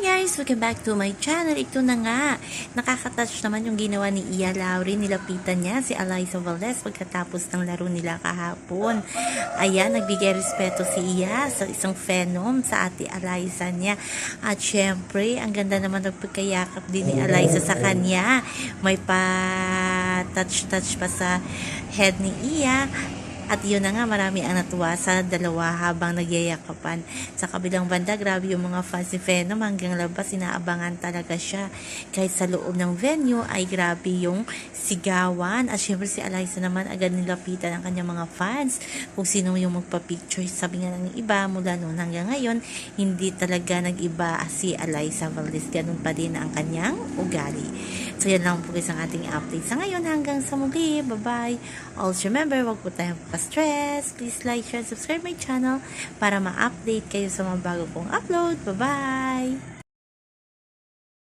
guys! Welcome back to my channel. Ito na nga. Nakakatouch naman yung ginawa ni Iya Lauri. Nilapitan niya si Eliza Valdez pagkatapos ng laro nila kahapon. Ayan, nagbigay respeto si Iya sa isang phenom sa ate Eliza niya. At syempre, ang ganda naman ng pagkayakap din ni Eliza sa kanya. May pa-touch-touch pa sa head ni Iya. At yun na nga, marami ang natuwa sa dalawa habang nagyayakapan. Sa kabilang banda, grabe yung mga fans ni Venom hanggang labas, inaabangan talaga siya. Kahit sa loob ng venue ay grabe yung sigawan. At syempre si Eliza naman agad nilapitan ang kanyang mga fans kung sino yung magpa-picture. Sabi nga ng iba, mula noon hanggang ngayon, hindi talaga nag-iba si Eliza Valdez. Ganun pa din ang kanyang ugali. So yan lang po guys ang ating update sa ngayon. Hanggang sa muli. Bye-bye. Also remember, wag po tayong stress. Please like, share, subscribe my channel para ma-update kayo sa mga bago kong upload. Bye-bye!